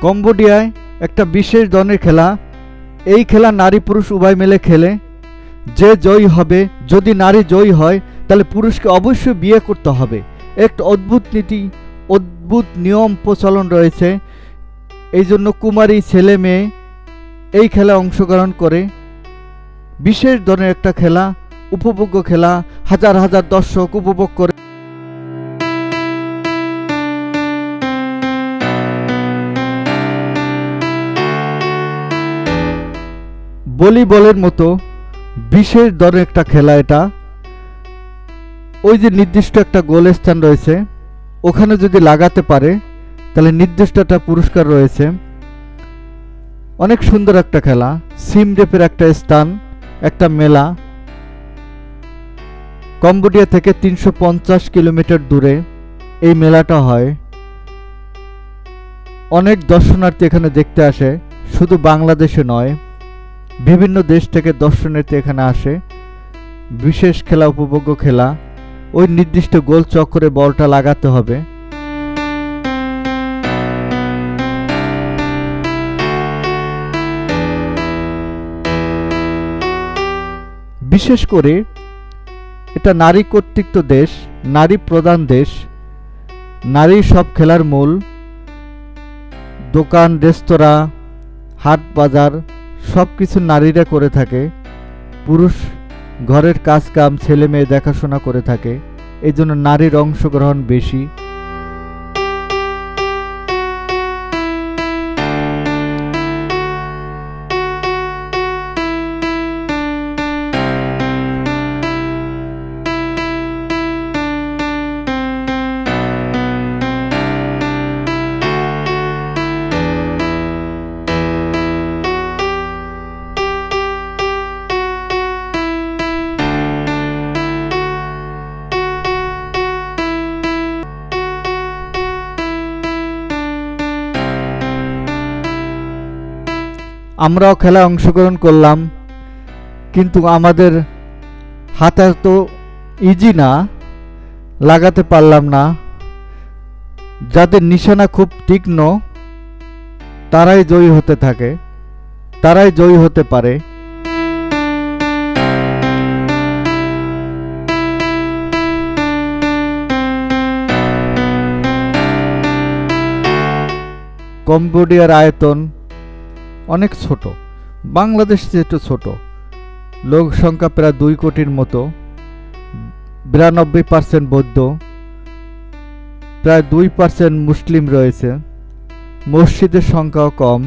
কম্বোডিয়ায় একটা বিশেষ ধরনের খেলা। এই খেলা নারী পুরুষ উভয় মিলে খেলে। যে জয়ী হবে, যদি নারী জয়ী হয়, তাহলে পুরুষকে অবশ্যই বিয়ে করতে হবে। একটা অদ্ভুত নীতি, অদ্ভুত নিয়ম প্রচলন রয়েছে। এই জন্য কুমারী ছেলে মেয়ে এই খেলায় অংশগ্রহণ করে। বিশেষ ধরনের একটা খেলা, উপভোগ্য খেলা, হাজার হাজার দর্শক উপভোগ করে। ভলিবলের মতো বিশেষ ধরনের একটা খেলা এটা। ওই যে নির্দিষ্ট একটা গোল স্থান রয়েছে, ওখানে যদি লাগাতে পারে, তাহলে নির্দিষ্ট একটা পুরস্কার রয়েছে। অনেক সুন্দর একটা খেলা সিমডেপের একটা স্থান, একটা মেলা। কম্বোডিয়া থেকে তিনশো পঞ্চাশ কিলোমিটার দূরে এই মেলাটা হয়। অনেক দর্শনার্থী এখানে দেখতে আসে, শুধু বাংলাদেশে নয় বিভিন্ন দেশ থেকে দর্শনার্থী এখানে আসে। বিশেষ খেলা, উপভোগ্য খেলা। ওই নির্দিষ্ট গোল চক্করে বলটা লাগাতে হবে। বিশেষ করে এটা নারী কর্তৃক দেশ, নারী প্রধান দেশ। নারী সব খেলার মূল। দোকান, রেস্তোরাঁ, হাট বাজার সব কিছু নারীরা করে থাকে। পুরুষ ঘরের কাজকাম ছেলে মেয়ে দেখাশোনা করে থাকে। এই জন্য নারীর অংশগ্রহণ বেশি। আমরাও খেলায় অংশগ্রহণ করলাম, কিন্তু আমাদের হাতে তো ইজি না, লাগাতে পারলাম না। যাদের নিশানা খুব তীক্ষ্ণ, তারাই জয়ী হতে থাকে, তারাই জয়ী হতে পারে। কম্বোডিয়ার আয়তন অনেক ছোট। বাংলাদেশ যেহেতু ছোট, লোক সংখ্যা প্রায় দুই কোটির মতো, বিরানব্বই পার্সেন্ট বৌদ্ধ, প্রায় দুই পার্সেন্ট মুসলিম রয়েছে, মসজিদের সংখ্যাও কম।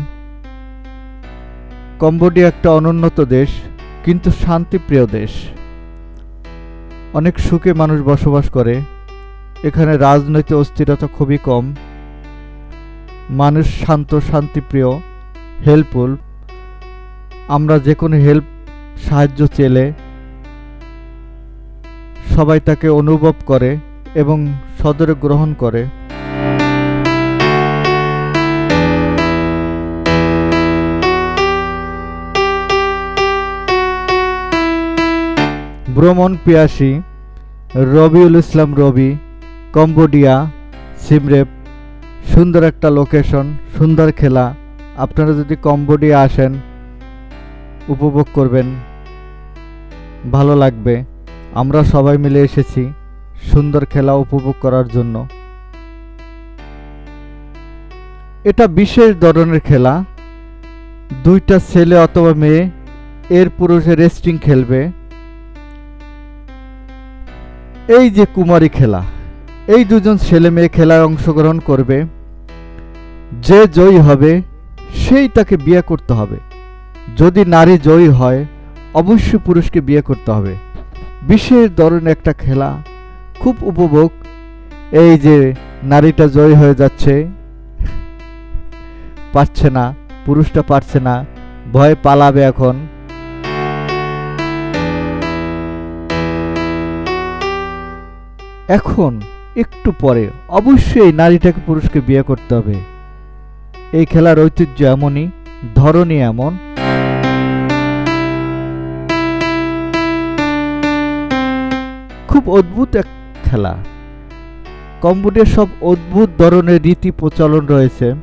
কম্বোডিয়া একটা অনুন্নত দেশ, কিন্তু শান্তিপ্রিয় দেশ। অনেক সুখে মানুষ বসবাস করে, এখানে রাজনৈতিক অস্থিরতা খুবই কম। মানুষ শান্ত, শান্তিপ্রিয়। হেল্পফুল আমরা যে কোনো হেল্প সাহায্য চেলে সবাই তাকে অনুভব করে এবং সদরে গ্রহণ করে। ভ্রমণ পিয়াসী, রবিউল ইসলাম রবি, কম্বোডিয়া সিমরেপ সুন্দর একটা লোকেশন সুন্দর খেলা আপনারা যদি কম্বোডিয়া আসেন, উপভোগ করবেন। ভালো লাগবে। আমরা সবাই মিলে এসেছি সুন্দর খেলা উপভোগ করার জন্য। এটা বিশেষ ধরনের খেলা। দুইটা ছেলে অথবা মেয়ে, এর পুরুষে রেস্টিং খেলবে। এই যে কুমারী খেলা, এই দুজন ছেলে মেয়ে খেলায় অংশগ্রহণ করবে। যে জয়ী হবে সেই তাকে বিয়ে করতে হবে। যদি নারী জয়ী হয়, অবশ্যই পুরুষকে বিয়ে করতে হবে। বিশেষ ধরনের একটা খেলা খুব উপভোগ। এই যে নারীটা জয়ী হয়ে যাচ্ছে, পারছে না, পুরুষটা পারছে না, ভয় পালাবে এখন। এখন, একটু পরে, অবশ্যই নারীটাকে পুরুষকে বিয়ে করতে হবে। এই খেলার ঐতিহ্য এমনই ধরনই এমন। খুব অদ্ভুত এক খেলা। কম্বোডিয়ার সব অদ্ভুত ধরনের রীতি প্রচলন রয়েছে।